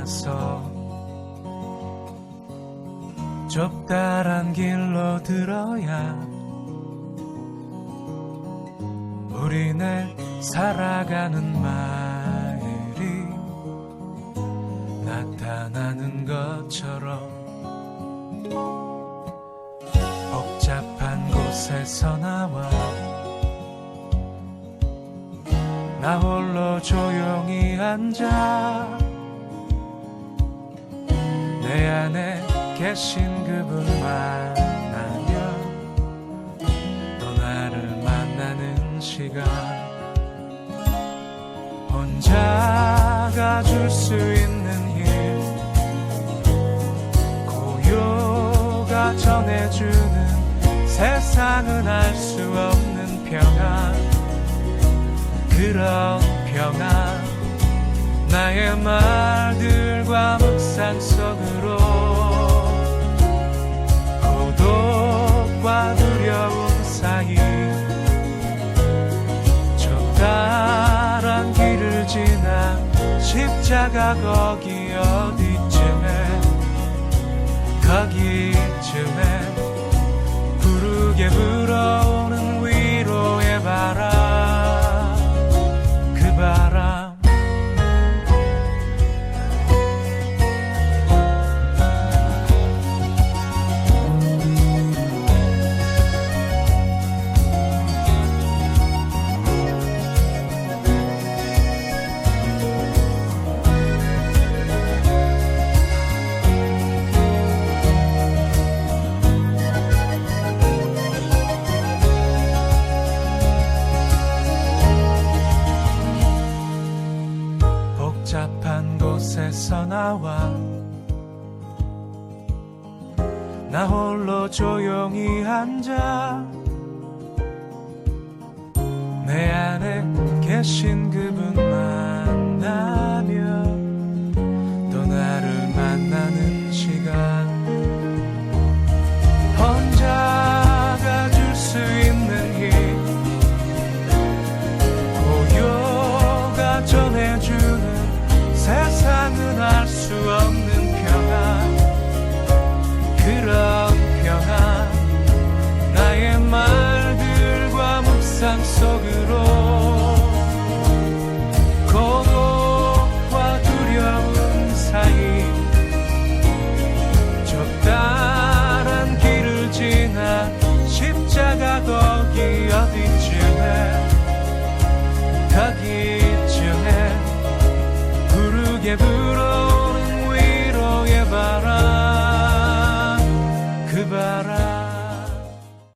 나서 좁다란 길로 들어야 우리네 살아가는 마을이 나타나는 것처럼 복잡한 곳에서 나와 나 홀로 조용히 앉아 내 안에 계신 그분 만나며 또 나를 만나는 시간 혼자가 줄 수 있는 힘 고요가 전해주는 세상은 알 수 없는 평안. 그런 평안 나의 말들 두려움 사이. 좁다란 길을 지나 십자가 거기 어디쯤에? 거기쯤 곳에서 나와. 나 홀로 조용히 앉아. 내 안에 계신 그분